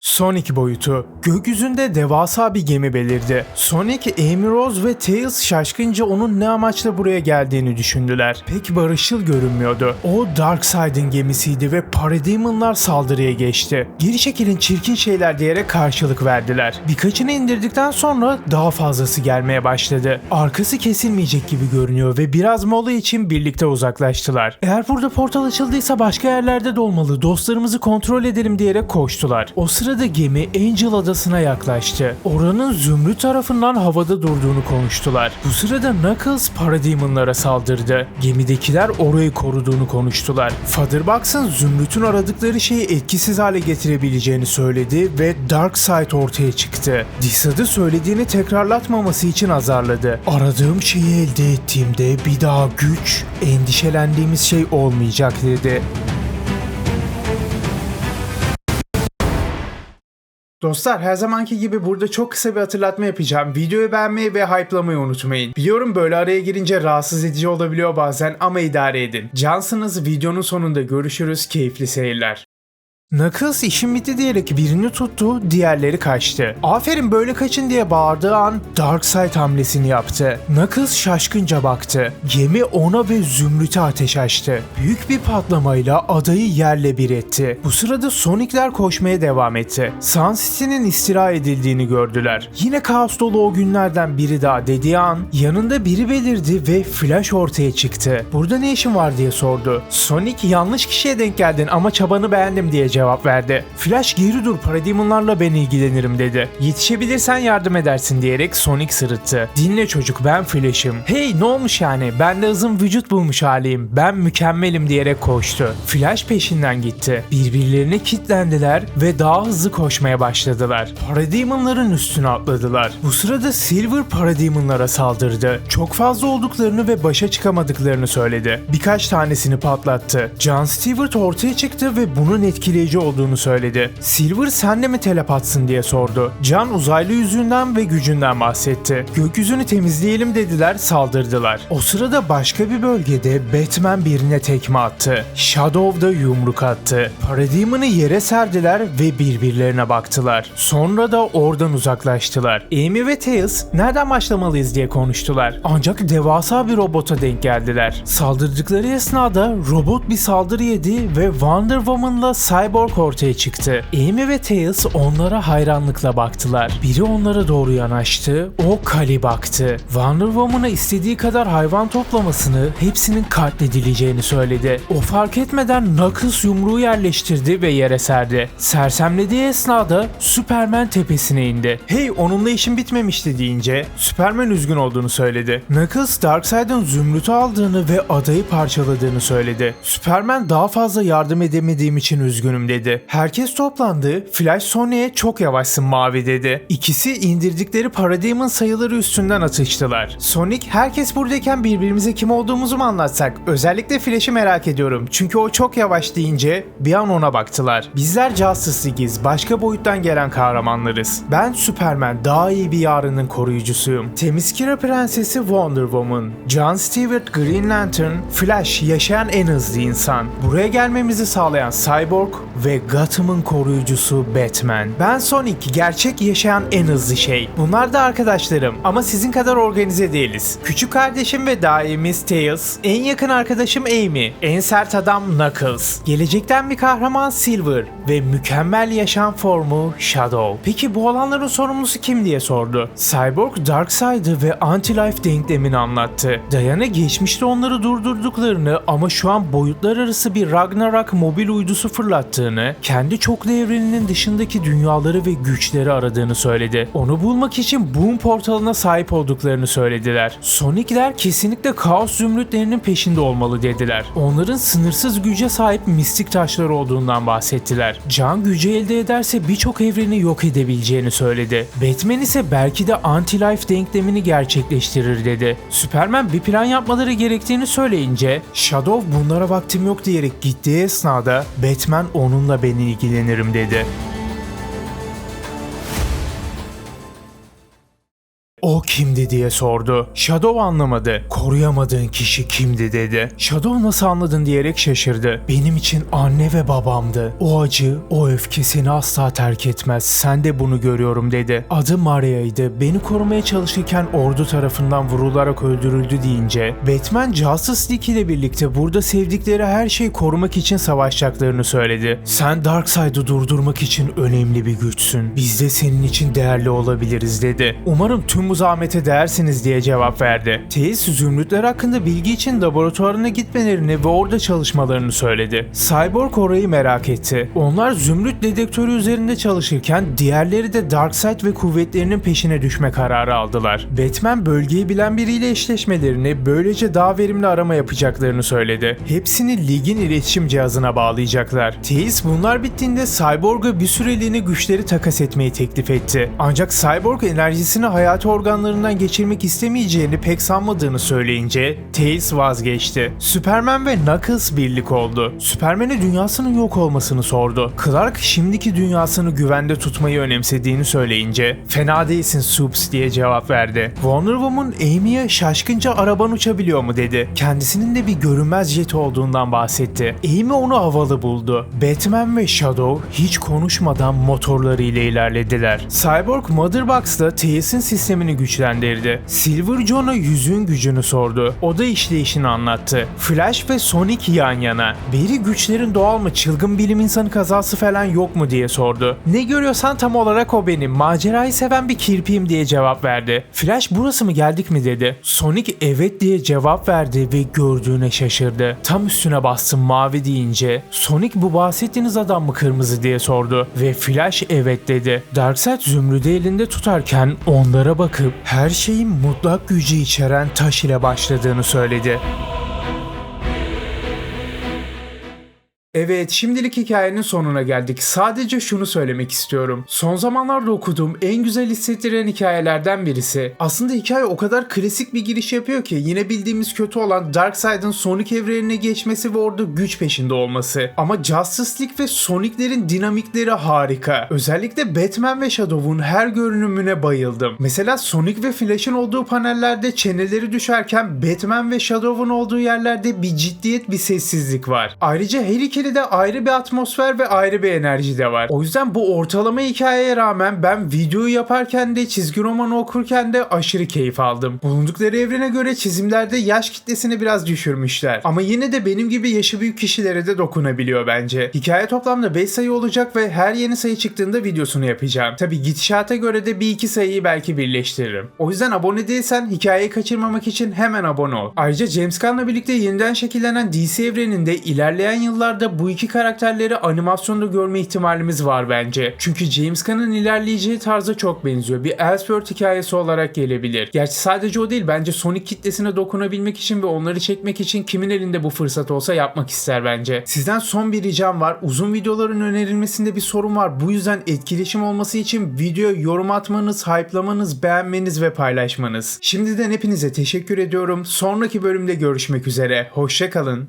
Sonic boyutu. Gökyüzünde devasa bir gemi belirdi. Sonic, Amy Rose ve Tails şaşkınca onun ne amaçla buraya geldiğini düşündüler. Pek barışçıl görünmüyordu. O Darkseid'in gemisiydi ve Parademonlar saldırıya geçti. Geri çekilin çirkin şeyler diyerek karşılık verdiler. Birkaçını indirdikten sonra daha fazlası gelmeye başladı. Arkası kesilmeyecek gibi görünüyor ve biraz mola için birlikte uzaklaştılar. Eğer burada portal açıldıysa başka yerlerde de olmalı. Dostlarımızı kontrol edelim diyerek koştular. O sırada gemi Angel adasına yaklaştı. Oranın Zümrüt tarafından havada durduğunu konuştular. Bu sırada Knuckles Parademonlara saldırdı. Gemidekiler orayı koruduğunu konuştular. Fatherbox'ın Zümrüt'ün aradıkları şeyi etkisiz hale getirebileceğini söyledi ve Darkseid ortaya çıktı. Disad'ı söylediğini tekrarlatmaması için azarladı. Aradığım şeyi elde ettiğimde bir daha güç, endişelendiğimiz şey olmayacak dedi. Dostlar her zamanki gibi burada çok kısa bir hatırlatma yapacağım. Videoyu beğenmeyi ve hype'lamayı unutmayın. Biliyorum böyle araya girince rahatsız edici olabiliyor bazen ama idare edin. Cansınız videonun sonunda görüşürüz. Keyifli seyirler. Knuckles işim bitti diyerek birini tuttu, diğerleri kaçtı. Aferin böyle kaçın diye bağırdığı an Darkseid hamlesini yaptı. Knuckles şaşkınca baktı. Gemi ona ve Zümrüt'e ateş açtı. Büyük bir patlamayla adayı yerle bir etti. Bu sırada Sonic'ler koşmaya devam etti. Sun City'nin istila edildiğini gördüler. Yine kaos dolu o günlerden biri daha dediği an yanında biri belirdi ve Flash ortaya çıktı. Burada ne işin var diye sordu. Sonic yanlış kişiye denk geldin ama çabanı beğendim diye cevap verdi. Flash geri dur Parademonlarla ben ilgilenirim dedi. Yetişebilirsen yardım edersin diyerek Sonic sırıttı. Dinle çocuk ben Flash'ım. Hey ne olmuş yani ben de hızım vücut bulmuş haliyim. Ben mükemmelim diyerek koştu. Flash peşinden gitti. Birbirlerine kitlendiler ve daha hızlı koşmaya başladılar. Parademonların üstüne atladılar. Bu sırada Silver Parademonlara saldırdı. Çok fazla olduklarını ve başa çıkamadıklarını söyledi. Birkaç tanesini patlattı. John Stewart ortaya çıktı ve bunun etkileyici olduğunu söyledi. Silver sen de mi telepatsın diye sordu. Can uzaylı yüzünden ve gücünden bahsetti. Gökyüzünü temizleyelim dediler saldırdılar. O sırada başka bir bölgede Batman birine tekme attı. Shadow da yumruk attı. Paradigman'ı yere serdiler ve birbirlerine baktılar. Sonra da oradan uzaklaştılar. Amy ve Tails nereden başlamalıyız diye konuştular. Ancak devasa bir robota denk geldiler. Saldırdıkları esnada robot bir saldırı yedi ve Wonder Woman'la Cyborg ortaya çıktı. Amy ve Tails onlara hayranlıkla baktılar. Biri onlara doğru yanaştı, o Kali baktı. Wonder Woman'a istediği kadar hayvan toplamasını, hepsinin katledileceğini söyledi. O fark etmeden Knuckles yumruğu yerleştirdi ve yere serdi. Sersemlediği esnada Superman tepesine indi. Hey onunla işim bitmemişti deyince Superman üzgün olduğunu söyledi. Knuckles Darkseid'in zümrütü aldığını ve adayı parçaladığını söyledi. Superman daha fazla yardım edemediğim için üzgünüm dedi. Herkes toplandı. Flash Sony'e çok yavaşsın mavi dedi. İkisi indirdikleri Parademon sayıları üstünden atıştılar. Sonic herkes buradayken birbirimize kim olduğumuzu mu anlatsak? Özellikle Flash'ı merak ediyorum. Çünkü o çok yavaş deyince bir an ona baktılar. Bizler Justice League'iz. Başka boyuttan gelen kahramanlarız. Ben Superman. Daha iyi bir yarının koruyucusuyum. Temiskira Prensesi Wonder Woman. John Stewart Green Lantern. Flash yaşayan en hızlı insan. Buraya gelmemizi sağlayan Cyborg ve Gotham'ın koruyucusu Batman. Ben Sonic, gerçek yaşayan en hızlı şey. Bunlar da arkadaşlarım ama sizin kadar organize değiliz. Küçük kardeşim ve daimiz Tails, en yakın arkadaşım Amy, en sert adam Knuckles, gelecekten bir kahraman Silver ve mükemmel yaşam formu Shadow. Peki bu olanların sorumlusu kim diye sordu. Cyborg Darkseid'ı ve Anti-Life denklemini anlattı. Diana geçmişte onları durdurduklarını ama şu an boyutlar arası bir Ragnarok mobil uydusu fırlattığını, kendi çoklu evreninin dışındaki dünyaları ve güçleri aradığını söyledi. Onu bulmak için Boom portalına sahip olduklarını söylediler. Sonic'ler kesinlikle kaos zümrütlerinin peşinde olmalı dediler. Onların sınırsız güce sahip mistik taşlar olduğundan bahsettiler. Can gücü elde ederse birçok evreni yok edebileceğini söyledi. Batman ise belki de anti-life denklemini gerçekleştirir dedi. Superman bir plan yapmaları gerektiğini söyleyince Shadow bunlara vaktim yok diyerek gittiği esnada Batman onunla ben ilgilenirim dedi. O kimdi diye sordu. Shadow anlamadı. Koruyamadığın kişi kimdi dedi. Shadow nasıl anladın diyerek şaşırdı. Benim için anne ve babamdı. O acı, o öfke seni asla terk etmez. Sen de bunu görüyorum dedi. Adı Maria'ydı. Beni korumaya çalışırken ordu tarafından vurularak öldürüldü deyince Batman Justice League ile birlikte burada sevdikleri her şeyi korumak için savaşacaklarını söyledi. Sen Darkseid'ı durdurmak için önemli bir güçsün. Biz de senin için değerli olabiliriz dedi. Umarım tüm bu zahmete değersiniz diye cevap verdi. Teis zümrütler hakkında bilgi için laboratuvarına gitmelerini ve orada çalışmalarını söyledi. Cyborg orayı merak etti. Onlar zümrüt dedektörü üzerinde çalışırken diğerleri de Darkseid ve kuvvetlerinin peşine düşme kararı aldılar. Batman bölgeyi bilen biriyle eşleşmelerini böylece daha verimli arama yapacaklarını söyledi. Hepsini ligin iletişim cihazına bağlayacaklar. Teis bunlar bittiğinde Cyborg'a bir süreliğine güçleri takas etmeyi teklif etti. Ancak Cyborg enerjisini hayati organlarından geçirmek istemeyeceğini pek sanmadığını söyleyince Tails vazgeçti. Superman ve Knuckles birlik oldu. Superman'e dünyasının yok olmasını sordu. Clark şimdiki dünyasını güvende tutmayı önemsediğini söyleyince fena değilsin Supes diye cevap verdi. Wonder Woman Amy'ye şaşkınca araban uçabiliyor mu dedi. Kendisinin de bir görünmez jet olduğundan bahsetti. Amy onu havalı buldu. Batman ve Shadow hiç konuşmadan motorlarıyla ilerlediler. Cyborg Mother Box'la Tails'in sistemini güçlendirdi. Silver John'a yüzün gücünü sordu. O da işleyişini anlattı. Flash ve Sonic yan yana. Biri güçlerin doğal mı çılgın bilim insanı kazası falan yok mu diye sordu. Ne görüyorsan tam olarak o benim. Macerayı seven bir kirpiyim diye cevap verdi. Flash burası mı geldik mi dedi. Sonic evet diye cevap verdi ve gördüğüne şaşırdı. Tam üstüne bastım mavi deyince Sonic bu bahsettiğiniz adam mı kırmızı diye sordu ve Flash evet dedi. Darkseid zümrüdü elinde tutarken onlara bakıp her şeyin mutlak gücü içeren taş ile başladığını söyledi. Evet, şimdilik hikayenin sonuna geldik. Sadece şunu söylemek istiyorum. Son zamanlarda okuduğum en güzel hissettiren hikayelerden birisi. Aslında hikaye o kadar klasik bir giriş yapıyor ki yine bildiğimiz kötü olan Darkseid'ın Sonic evrenine geçmesi ve orada güç peşinde olması. Ama Justice League ve Sonic'lerin dinamikleri harika. Özellikle Batman ve Shadow'un her görünümüne bayıldım. Mesela Sonic ve Flash'ın olduğu panellerde çeneleri düşerken Batman ve Shadow'un olduğu yerlerde bir ciddiyet, bir sessizlik var. Ayrıca her ikili de ayrı bir atmosfer ve ayrı bir enerji de var. O yüzden bu ortalama hikayeye rağmen ben videoyu yaparken de çizgi romanı okurken de aşırı keyif aldım. Bulundukları evrene göre çizimlerde yaş kitlesini biraz düşürmüşler. Ama yine de benim gibi yaşı büyük kişilere de dokunabiliyor bence. Hikaye toplamda 5 sayı olacak ve her yeni sayı çıktığında videosunu yapacağım. Tabi gidişata göre de bir iki sayıyı belki birleştiririm. O yüzden abone değilsen hikayeyi kaçırmamak için hemen abone ol. Ayrıca James Gunn'la birlikte yeniden şekillenen DC evreninde ilerleyen yıllarda bu iki karakterleri animasyonda görme ihtimalimiz var bence. Çünkü James Gunn'ın ilerleyeceği tarza çok benziyor. Bir Elseworld hikayesi olarak gelebilir. Gerçi sadece o değil bence Sonic kitlesine dokunabilmek için ve onları çekmek için kimin elinde bu fırsat olsa yapmak ister bence. Sizden son bir ricam var. Uzun videoların önerilmesinde bir sorun var. Bu yüzden etkileşim olması için video yorum atmanız, hype'lamanız, beğenmeniz ve paylaşmanız. Şimdiden hepinize teşekkür ediyorum. Sonraki bölümde görüşmek üzere. Hoşçakalın.